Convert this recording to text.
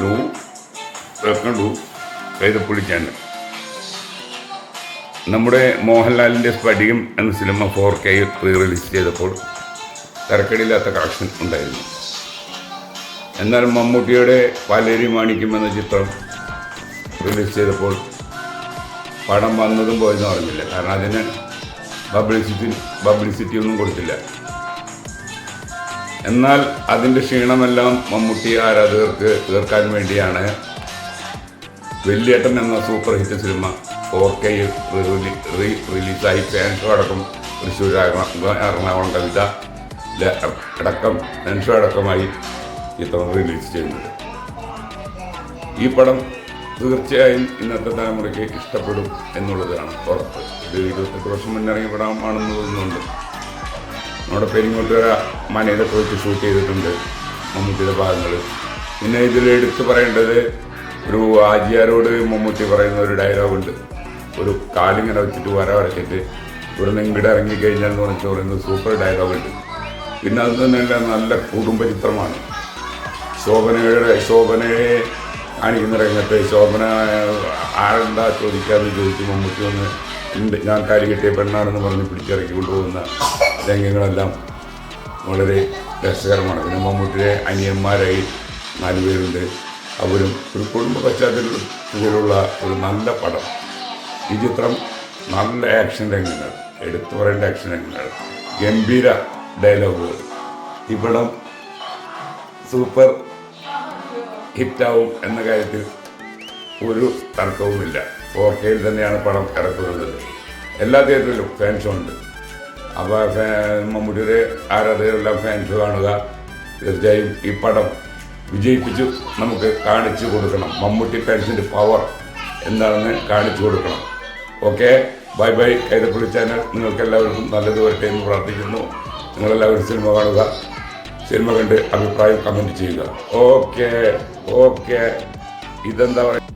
Hello welcome to നമ്മുടെ മോഹൻലാലിന്റെ സ്പടികം എന്ന cinema four K pre release ചെയ്തപ്പോൾ തിരക്കടിയില്ലാത്ത കളക്ഷൻ ഉണ്ടായിരുന്നു. എന്നാൽ മമ്മൂട്ടിയുടെ പാലേരി മാണിക്യം എന്ന ചിത്രം റിലീസ് ചെയ്തപ്പോൾ പടം വന്നതും പോയെന്ന് പറഞ്ഞില്ല കാരണം അതിന് പബ്ലിസിറ്റി പബ്ലിസിറ്റി ഒന്നും കൊടുത്തില്ല. എന്നാൽ അതിന്റെ ക്ഷീണമെല്ലാം മമ്മൂട്ടി ആരാധകർക്ക് തീർക്കാൻ വേണ്ടിയാണ്. വെല്ലിയേട്ടൻ എന്ന സൂപ്പർ ഹിറ്റ് സിനിമ ഫോർ കെയിൽ റീ റിലീസായി ഫാൻഷോ അടക്കം തൃശ്ശൂർ എറണാകുളം കവിത അടക്കം ഫാൻഷോ അടക്കമായി ചിത്രം റിലീസ് ചെയ്യുന്നത്. ഈ പടം തീർച്ചയായും ഇന്നത്തെ തലമുറയ്ക്ക് ഇഷ്ടപ്പെടും എന്നുള്ളതാണ് ഉറപ്പ്. ഇത് ഇരുപത്തെട്ട് വർഷം മുന്നേ ഇറങ്ങിയ പടമാണെന്ന് തോന്നുന്നുണ്ട്. നമ്മുടെ പെരിങ്ങോട്ടുകര മനയിലൊക്കെ വെച്ച് ഷൂട്ട് ചെയ്തിട്ടുണ്ട് മമ്മൂട്ടിയുടെ ഭാഗങ്ങൾ പിന്നെ ഇതിൽ എടുത്തു പറയേണ്ടത് ഒരു ആജിയാരോട് മമ്മൂട്ടി പറയുന്ന ഒരു ഡയലോഗുണ്ട് ഒരു കാലിങ്ങനെ വെച്ചിട്ട് വര വരച്ചിട്ട് ഇവിടെ നിന്ന് ഇങ്ങോട്ട് ഇറങ്ങിക്കഴിഞ്ഞാൽ എന്ന് പറഞ്ഞിട്ട് പറയുന്നത് സൂപ്പർ ഡയലോഗുണ്ട് പിന്നെ അത് തന്നെയല്ല നല്ല കുടുംബ ചിത്രമാണ്. ശോഭനയുടെ ശോഭനയെ കാണിക്കുന്ന രംഗത്ത് ശോഭന ആരെന്താ ചോദിക്കാമെന്ന് ചോദിച്ച് മമ്മൂട്ടി ഒന്ന് ഞാൻ കാലി കിട്ടിയ പെണ്ണാണെന്ന് പറഞ്ഞ് പിടിച്ചിറക്കി കൊണ്ടുപോകുന്ന രംഗങ്ങളെല്ലാം വളരെ രസകരമാണ്. പിന്നെ മമ്മൂട്ടിയുടെ അനിയന്മാരായി നാല് പേരുണ്ട്. അവരും ഒരു കുടുംബ പശ്ചാത്തലത്തിലുള്ള ഒരു നല്ല പടം. ഈ ചിത്രം നല്ല ആക്ഷൻ രംഗങ്ങൾ എടുത്തു പറയേണ്ട ആക്ഷൻ രംഗങ്ങൾ ഗംഭീര ഡയലോഗുകൾ ഈ പടം സൂപ്പർ ഹിറ്റാവും എന്ന കാര്യത്തിൽ ഒരു തർക്കവുമില്ല. ഫോർ തന്നെയാണ് പടം ഇറക്കുന്നത്. എല്ലാ തിയേറ്ററിലും ഫാൻസും ഉണ്ട്. അപ്പോൾ മമ്മൂട്ടിയുടെ ആരാധകരെല്ലാം ഫാൻസ് കാണുക. തീർച്ചയായും ഈ പടം വിജയിപ്പിച്ചു നമുക്ക് കാണിച്ചു കൊടുക്കണം. മമ്മൂട്ടി ഫാൻസിന്റെ പവർ എന്താണെന്ന് കാണിച്ചു കൊടുക്കണം. Okay bye bye Kaithappally channel നിങ്ങൾക്കെല്ലാവർക്കും നല്ലത് വരട്ടെ എന്ന് പ്രാർത്ഥിക്കുന്നു. നിങ്ങളെല്ലാവരും സിനിമ കാണുക. സിനിമ കണ്ട് അഭിപ്രായം കമന്റ് ചെയ്യുക. ഓക്കെ ഓക്കെ ഇതെന്താ പറയുക?